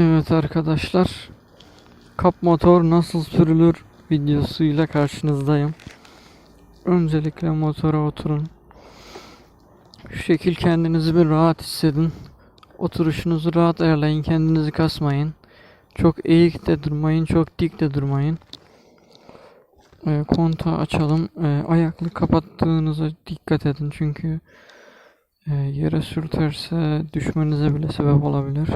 Evet arkadaşlar. Kap motor nasıl sürülür videosuyla karşınızdayım. Öncelikle motora oturun. Şu şekil kendinizi bir rahat hissedin. Oturuşunuzu rahat ayarlayın. Kendinizi kasmayın. Çok eğik de durmayın. Çok dik de durmayın. Ee, kontağı açalım. Ee, ayaklı kapattığınıza dikkat edin. Çünkü e, yere sürterse düşmenize bile sebep olabilir.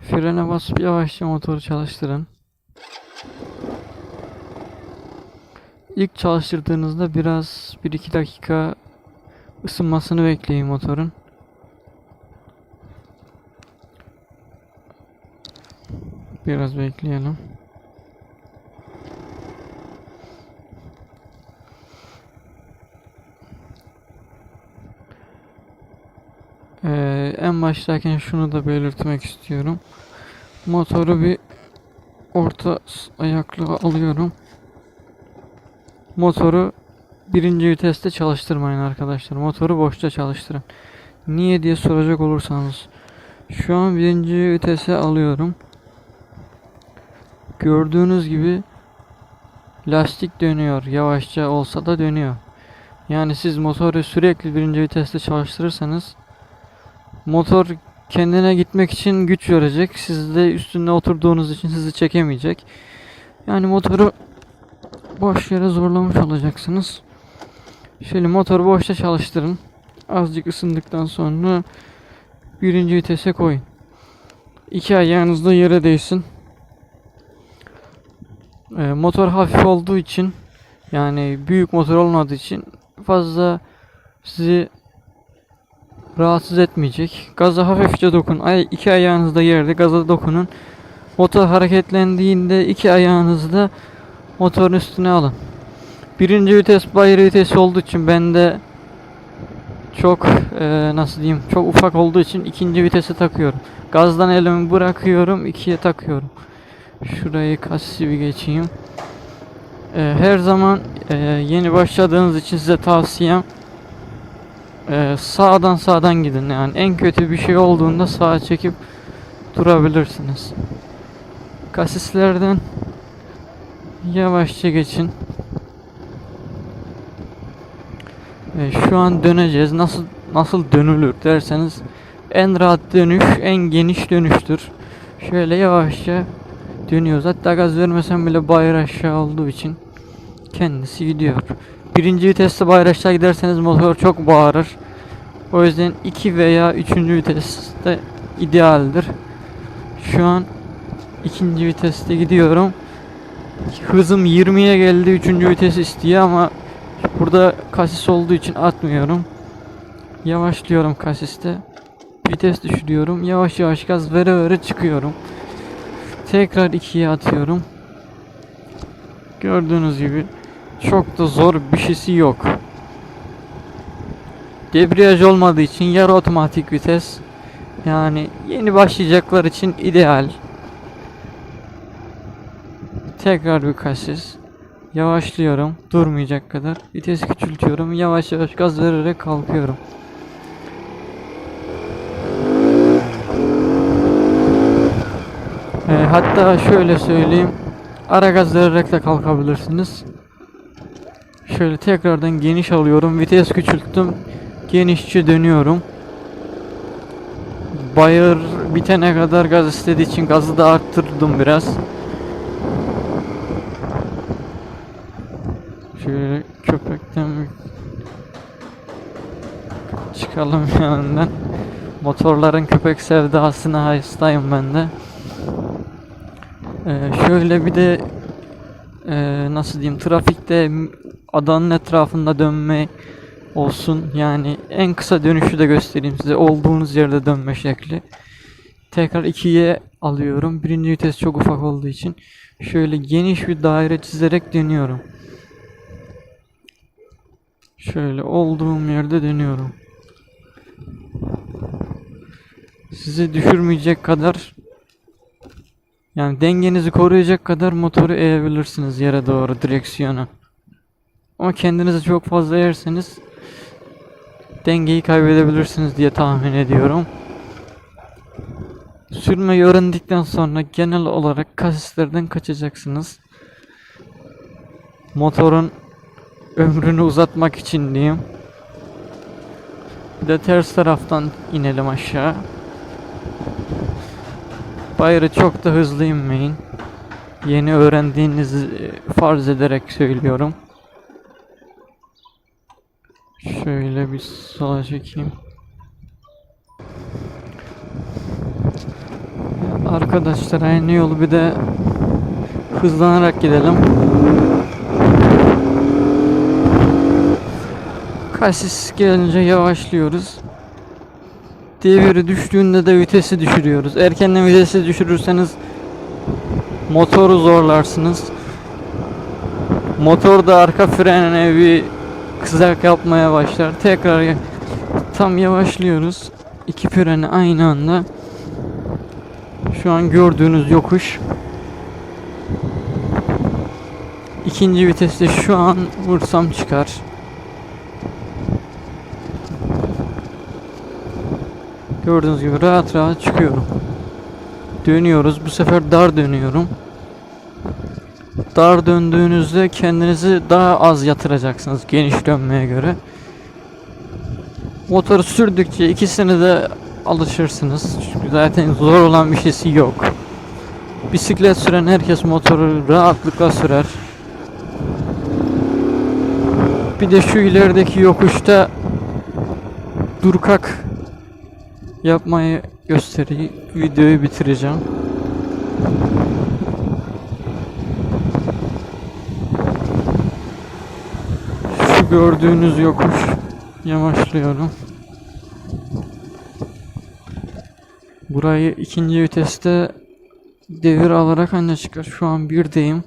Frene basıp yavaşça motoru çalıştırın. İlk çalıştırdığınızda biraz 1-2 dakika ısınmasını bekleyin motorun. Biraz bekleyelim. Ee, en baştayken şunu da belirtmek istiyorum. Motoru bir orta s- ayaklı alıyorum. Motoru birinci viteste çalıştırmayın arkadaşlar. Motoru boşta çalıştırın. Niye diye soracak olursanız. Şu an birinci vitese alıyorum. Gördüğünüz gibi lastik dönüyor. Yavaşça olsa da dönüyor. Yani siz motoru sürekli birinci viteste çalıştırırsanız motor kendine gitmek için güç verecek. Siz de üstünde oturduğunuz için sizi çekemeyecek. Yani motoru boş yere zorlamış olacaksınız. Şöyle motoru boşta çalıştırın. Azıcık ısındıktan sonra birinci vitese koyun. İki ayağınız da yere değsin. Ee, motor hafif olduğu için yani büyük motor olmadığı için fazla sizi rahatsız etmeyecek. Gaza hafifçe dokun. Ay, iki ayağınız yerde gaza dokunun. Motor hareketlendiğinde iki ayağınızı da motorun üstüne alın. Birinci vites bayır vitesi olduğu için bende çok eee, nasıl diyeyim çok ufak olduğu için ikinci vitese takıyorum. Gazdan elimi bırakıyorum ikiye takıyorum. Şurayı kasisi bir geçeyim. Eee, her zaman eee, yeni başladığınız için size tavsiyem ee, sağdan sağdan gidin yani en kötü bir şey olduğunda sağa çekip durabilirsiniz. Kasislerden yavaşça geçin. Ee, şu an döneceğiz. Nasıl nasıl dönülür derseniz en rahat dönüş en geniş dönüştür. Şöyle yavaşça dönüyoruz. Hatta gaz vermesem bile bayır aşağı olduğu için kendisi gidiyor. Birinci viteste bayır aşağı giderseniz motor çok bağırır. O yüzden 2 veya 3. viteste idealdir. Şu an ikinci viteste gidiyorum. Hızım 20'ye geldi. 3. vites istiyor ama burada kasis olduğu için atmıyorum. Yavaşlıyorum kasiste. Vites düşürüyorum. Yavaş yavaş gaz vere vere çıkıyorum. Tekrar 2'ye atıyorum. Gördüğünüz gibi çok da zor bir şeysi yok. Debriyaj olmadığı için yarı otomatik vites. Yani yeni başlayacaklar için ideal. Tekrar bir kasis. Yavaşlıyorum. Durmayacak kadar. Vites küçültüyorum. Yavaş yavaş gaz vererek kalkıyorum. Ee, hatta şöyle söyleyeyim. Ara gaz vererek de kalkabilirsiniz. Şöyle tekrardan geniş alıyorum. Vites küçülttüm. Genişçe dönüyorum. Bayır bitene kadar gaz istediği için gazı da arttırdım biraz. Şöyle köpekten çıkalım yanından. Motorların köpek sevdasına hastayım ben de. Ee, şöyle bir de ee, nasıl diyeyim trafikte adanın etrafında dönme olsun. Yani en kısa dönüşü de göstereyim size. Olduğunuz yerde dönme şekli. Tekrar ikiye alıyorum. Birinci vites çok ufak olduğu için. Şöyle geniş bir daire çizerek dönüyorum. Şöyle olduğum yerde dönüyorum. Sizi düşürmeyecek kadar yani dengenizi koruyacak kadar motoru eğebilirsiniz yere doğru direksiyonu. Ama kendinizi çok fazla eğerseniz dengeyi kaybedebilirsiniz diye tahmin ediyorum. Sürmeyi öğrendikten sonra genel olarak kasislerden kaçacaksınız. Motorun ömrünü uzatmak için diyeyim. Bir de ters taraftan inelim aşağı. Bayırı çok da hızlı inmeyin. Yeni öğrendiğinizi farz ederek söylüyorum. Şöyle bir sola çekeyim. Arkadaşlar aynı yolu bir de hızlanarak gidelim. Kasis gelince yavaşlıyoruz. Deviri düştüğünde de vitesi düşürüyoruz. Erkenden vitesi düşürürseniz motoru zorlarsınız. Motor da arka frenine bir kızak yapmaya başlar. Tekrar tam yavaşlıyoruz. İki freni aynı anda. Şu an gördüğünüz yokuş. İkinci viteste şu an vursam çıkar. Gördüğünüz gibi rahat rahat çıkıyorum. Dönüyoruz. Bu sefer dar dönüyorum. Dar döndüğünüzde kendinizi daha az yatıracaksınız geniş dönmeye göre. Motoru sürdükçe ikisini de alışırsınız. Çünkü zaten zor olan bir şeysi yok. Bisiklet süren herkes motoru rahatlıkla sürer. Bir de şu ilerideki yokuşta durkak yapmayı göstereyim. Videoyu bitireceğim. Gördüğünüz yokuş yavaşlıyorum. Burayı ikinci viteste devir alarak anca çıkar. Şu an birdeyim.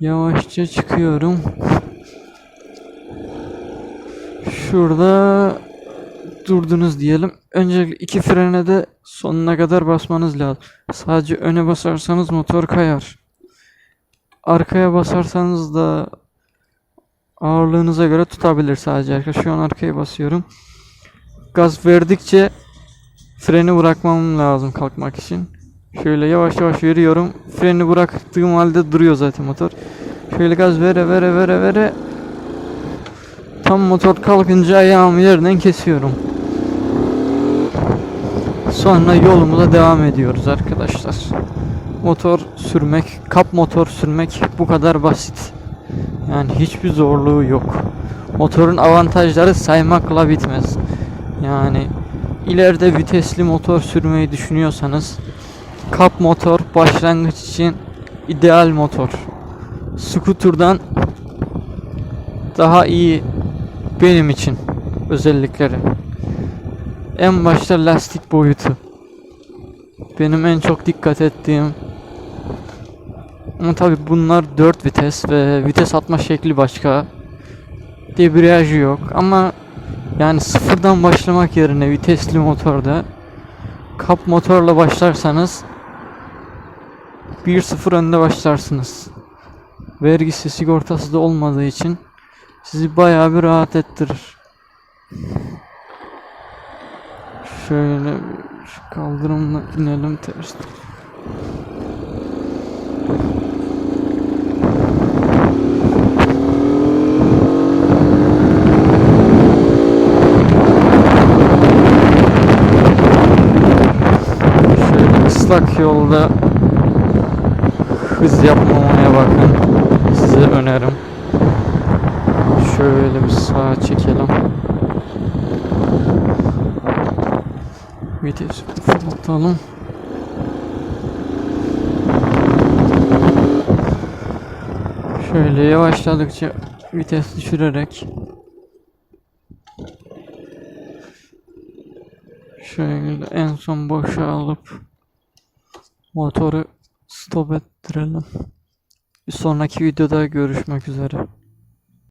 Yavaşça çıkıyorum. Şurada durdunuz diyelim. Öncelikle iki frene de sonuna kadar basmanız lazım. Sadece öne basarsanız motor kayar. Arkaya basarsanız da ağırlığınıza göre tutabilir sadece arkadaşlar. Şu an arkaya basıyorum. Gaz verdikçe freni bırakmam lazım kalkmak için. Şöyle yavaş yavaş veriyorum. Freni bıraktığım halde duruyor zaten motor. Şöyle gaz vere vere vere vere. Tam motor kalkınca ayağımı yerden kesiyorum. Sonra yolumuza devam ediyoruz arkadaşlar. Motor sürmek, kap motor sürmek bu kadar basit. Yani hiçbir zorluğu yok. Motorun avantajları saymakla bitmez. Yani ileride vitesli motor sürmeyi düşünüyorsanız kap motor başlangıç için ideal motor. Scooter'dan daha iyi benim için özellikleri. En başta lastik boyutu. Benim en çok dikkat ettiğim ama tabi bunlar 4 vites ve vites atma şekli başka. Debriyajı yok ama yani sıfırdan başlamak yerine vitesli motorda kap motorla başlarsanız 1-0 önde başlarsınız. Vergisi sigortası da olmadığı için sizi bayağı bir rahat ettirir. Şöyle şu kaldırımla inelim ters. Islak yolda hız yapmamaya bakın. Size önerim. Şöyle bir sağa çekelim. Vites fırlatalım. Şöyle yavaşladıkça vites düşürerek Şöyle en son boşa alıp motoru stop ettirelim. Bir sonraki videoda görüşmek üzere.